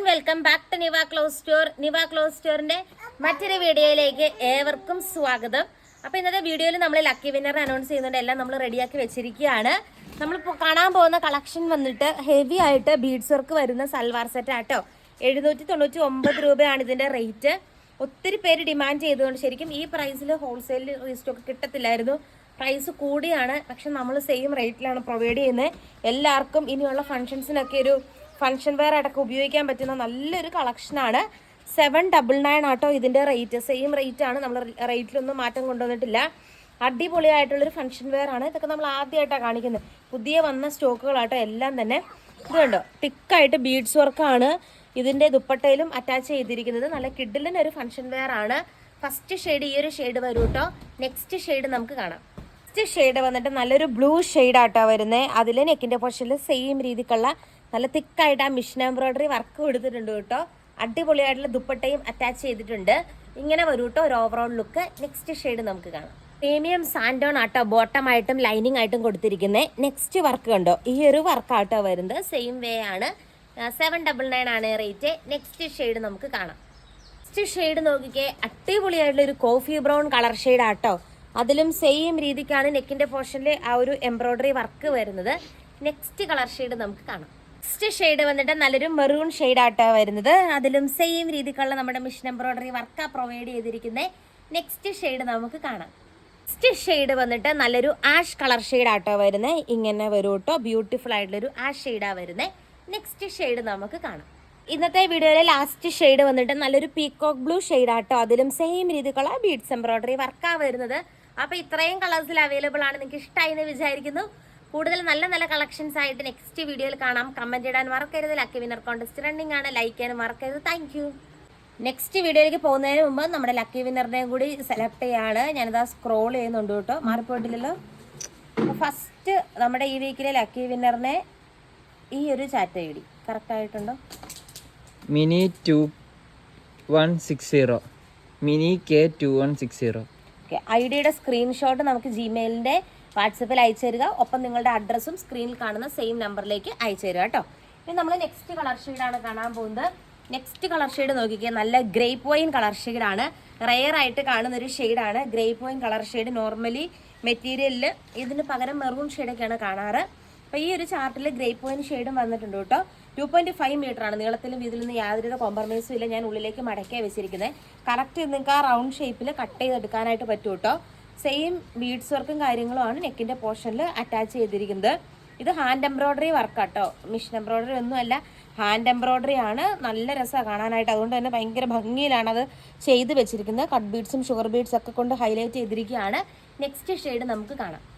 Welcome back to Niva cloth store Niva cloth സ്റ്റോറിന്റെ മറ്റൊരു വീഡിയോയിലേക്ക് ഏവർക്കും സ്വാഗതം. അപ്പൊ ഇന്നത്തെ വീഡിയോയിൽ നമ്മൾ ലക്കി വിന്നർ അനൗൺസ് ചെയ്യുന്നുണ്ട്. എല്ലാം നമ്മൾ റെഡിയാക്കി വെച്ചിരിക്കുകയാണ്. നമ്മൾ കാണാൻ പോകുന്ന കളക്ഷൻ വന്നിട്ട് ഹെവി ആയിട്ട് ബീഡ്സ് വർക്ക് വരുന്ന സൽവാർ സെറ്റ് ആട്ടോ. എഴുന്നൂറ്റി തൊണ്ണൂറ്റി ഒമ്പത് രൂപയാണ് ഇതിന്റെ റേറ്റ് ഒത്തിരി പേര് ഡിമാൻഡ് ചെയ്തുകൊണ്ട് ശരിക്കും ഈ പ്രൈസിൽ ഹോൾസെയിൽ റീസ്റ്റോക്ക് കിട്ടത്തില്ലായിരുന്നു. പ്രൈസ് കൂടിയാണ്. പക്ഷെ നമ്മൾ സെയിം റേറ്റിലാണ് പ്രൊവൈഡ് ചെയ്യുന്നത്. എല്ലാവർക്കും ഇനിയുള്ള ഫങ്ഷൻസിനൊക്കെ ഒരു ഫംഗ്ഷൻ വെയർ അടക്കം ഉപയോഗിക്കാൻ പറ്റുന്ന നല്ലൊരു കളക്ഷനാണ് സെവൻ ഡബിൾ നയൻ ആട്ടോ ഇതിന്റെ റേറ്റ് സെയിം റേറ്റ് ആണ് നമ്മൾ റേറ്റിലൊന്നും മാറ്റം കൊണ്ടുവന്നിട്ടില്ല. അടിപൊളിയായിട്ടുള്ളൊരു ഫംഗ്ഷൻ വെയർ ആണ്. ഇതൊക്കെ നമ്മൾ ആദ്യമായിട്ടാണ് കാണിക്കുന്നത്. പുതിയ വന്ന സ്റ്റോക്കുകളാട്ടോ എല്ലാം തന്നെ. ഇതുണ്ടോ തിക്കായിട്ട് ബീഡ്സ് വർക്കാണ് ഇതിന്റെ ദുപ്പട്ടയിലും അറ്റാച്ച് ചെയ്തിരിക്കുന്നത്. നല്ല കിഡിലിന് ഒരു ഫംഗ്ഷൻ വെയർ ആണ്. ഫസ്റ്റ് ഷെയ്ഡ് ഈ ഒരു ഷെയ്ഡ് വരും കേട്ടോ നെക്സ്റ്റ് ഷെയ്ഡ് നമുക്ക് കാണാം. നെക്സ്റ്റ് ഷെയ്ഡ് വന്നിട്ട് നല്ലൊരു ബ്ലൂ ഷെയ്ഡ് ആട്ടോ വരുന്നത് അതിൽ നെക്കിന്റെ പോർഷനിൽ സെയിം രീതിക്കുള്ള നല്ല തിക്കായിട്ട് ആ മിഷൻ എംബ്രോയിഡറി വർക്ക് കൊടുത്തിട്ടുണ്ട് കേട്ടോ. അടിപൊളിയായിട്ടുള്ള ദുപ്പട്ടയും അറ്റാച്ച് ചെയ്തിട്ടുണ്ട്. ഇങ്ങനെ വരും കേട്ടോ ഒരു ഓവറോൾ ലുക്ക് നെക്സ്റ്റ് ഷെയ്ഡ് നമുക്ക് കാണാം. പ്രീമിയം സാൻഡോൺ ആട്ടോ ബോട്ടം ആയിട്ടും ലൈനിങ് ആയിട്ടും കൊടുത്തിരിക്കുന്നത് നെക്സ്റ്റ് വർക്ക് കണ്ടോ? ഈ ഒരു വർക്കാട്ടോ വരുന്നത്. സെയിം വേ ആണ്. സെവൻ ഡബിൾ നയൻ ആണ് റേറ്റ് നെക്സ്റ്റ് ഷെയ്ഡ് നമുക്ക് കാണാം. നെക്സ്റ്റ് ഷെയ്ഡ് നോക്കിക്കേ അടിപൊളിയായിട്ടുള്ള ഒരു കോഫി ബ്രൗൺ കളർ ഷെയ്ഡ് ആട്ടോ. അതിലും സെയിം രീതിക്കാണ് നെക്കിന്റെ പോർഷനിൽ ആ ഒരു എംബ്രോയിഡറി വർക്ക് വരുന്നത്. നെക്സ്റ്റ് കളർ ഷെയ്ഡ് നമുക്ക് കാണാം. നെക്സ്റ്റ് ഷെയ്ഡ് വന്നിട്ട് നല്ലൊരു മെറൂൺ ഷെയ്ഡ് ആട്ടോ വരുന്നത്. അതിലും സെയിം രീതിക്കുള്ള നമ്മുടെ മിഷൻ എംബ്രോയിഡറി വർക്കാ പ്രൊവൈഡ് ചെയ്തിരിക്കുന്ന. നെക്സ്റ്റ് ഷെയ്ഡ് നമുക്ക് കാണാം. നെക്സ്റ്റ് ഷെയ്ഡ് വന്നിട്ട് നല്ലൊരു ആഷ് കളർ ഷെയ്ഡ് ആട്ടോ വരുന്നത് ഇങ്ങനെ വരും കേട്ടോ ബ്യൂട്ടിഫുൾ ആയിട്ടുള്ളൊരു ആഷ് ഷെയ്ഡാണ് വരുന്നത് നെക്സ്റ്റ് ഷെയ്ഡ് നമുക്ക് കാണാം. ഇന്നത്തെ വീഡിയോയിലെ ലാസ്റ്റ് ഷെയ്ഡ് വന്നിട്ട് നല്ലൊരു പീക്കോക്ക് ബ്ലൂ ഷെയ്ഡ് ആട്ടോ. അതിലും സെയിം രീതിക്കുള്ള ബീഡ്സ് എംബ്രോയിഡറി വർക്കാണ് വരുന്നത്. അപ്പോൾ ഇത്രയും കളേഴ്സിൽ അവൈലബിൾ ആണ്. നിങ്ങൾക്ക് ഇഷ്ടമായി എന്ന് വിചാരിക്കുന്നു. കൂടുതൽ നല്ല നല്ല കളക്ഷൻസ് ആയിട്ട് നെക്സ്റ്റ് വീഡിയോയിൽ കാണാം. കമന്റ് ഇടാൻ മറക്കരുത്. ലക്കി വിന്നർ കോൺടെസ്റ്റ് റണ്ണിംഗ് ആണ്. ലൈക്ക് ചെയ്യാൻ മറക്കരുത്. താങ്ക് യു നെക്സ്റ്റ് വീഡിയോയിലേക്ക് പോകുന്നതിന് മുമ്പ് നമ്മുടെ ലക്കി വിന്നറിനെയും കൂടി സെലക്ട് ചെയ്യാണ്. ഞാനിതാ സ്ക്രോൾ ചെയ്യുന്നുണ്ട് കേട്ടോ. മാറിപ്പോയിട്ടില്ലല്ലോ. അപ്പോൾ ഫസ്റ്റ് നമ്മുടെ ഈ വീക്കിലെ ലക്കി വിന്നറിനെ ഈ ഒരു ചാറ്റ് ഐ ഡി. കറക്റ്റ് ആയിട്ടുണ്ടോ? Mini two one six zero mini K two one six zero okay I ഡിയുടെ സ്ക്രീൻഷോട്ട് നമുക്ക് ജിമെയിലിന്റെ വാട്സപ്പിൽ അയച്ചു തരിക ഒപ്പം നിങ്ങളുടെ അഡ്രസ്സും സ്ക്രീനിൽ കാണുന്ന സെയിം നമ്പറിലേക്ക് അയച്ചു തരിക കേട്ടോ. ഇനി നമ്മൾ നെക്സ്റ്റ് കളർ ഷെയ്ഡാണ് കാണാൻ പോകുന്നത്. നെക്സ്റ്റ് കളർ ഷെയ്ഡ് നോക്കിക്കുക നല്ല ഗ്രേപ്പ് വൈൻ കളർ ഷെയ്ഡാണ് റെയർ ആയിട്ട് കാണുന്ന ഒരു ഷെയ്ഡാണ് grape wine colour shade normally മെറ്റീരിയലിൽ ഇതിന് പകരം മെറൂൺ ഷെയ്ഡൊക്കെയാണ് കാണാറ്. അപ്പോൾ ഈ ഒരു ചാർട്ടിൽ ഗ്രേപ്പ് വൈൻ ഷെയ്ഡും വന്നിട്ടുണ്ട് കേട്ടോ. ടു പോയിന്റ് ഫൈവ് മീറ്റർ ആണ്. നീളത്തിലും ഇതിൽ നിന്ന് യാതൊരു കോംപ്രമൈസും ഇല്ല. ഞാൻ ഉള്ളിലേക്ക് മടക്കിയാണ് വെച്ചിരിക്കുന്നത് കറക്റ്റ് നിങ്ങൾക്ക് ആ റൗണ്ട് ഷേപ്പിൽ കട്ട് ചെയ്തെടുക്കാനായിട്ട് പറ്റും കേട്ടോ. സെയിം ബീഡ്സ് വർക്കും കാര്യങ്ങളുമാണ് നെക്കിന്റെ പോർഷനിൽ അറ്റാച്ച് ചെയ്തിരിക്കുന്നത്. ഇത് ഹാൻഡ് എംബ്രോയ്ഡറി വർക്കാട്ടോ മിഷൻ എംബ്രോയ്ഡറി ഒന്നുമല്ല ഹാൻഡ് എംബ്രോയ്ഡറി ആണ്. നല്ല രസമാണ് കാണാനായിട്ട്. അതുകൊണ്ട് തന്നെ ഭയങ്കര ഭംഗിയിലാണ് അത് ചെയ്ത് വെച്ചിരിക്കുന്നത്. കട്ട് ബീഡ്സും ഷുഗർ ബീഡ്സ് ഒക്കെ കൊണ്ട് ഹൈലൈറ്റ് ചെയ്തിരിക്കുകയാണ്. നെക്സ്റ്റ് ഷെയ്ഡ് നമുക്ക് കാണാം.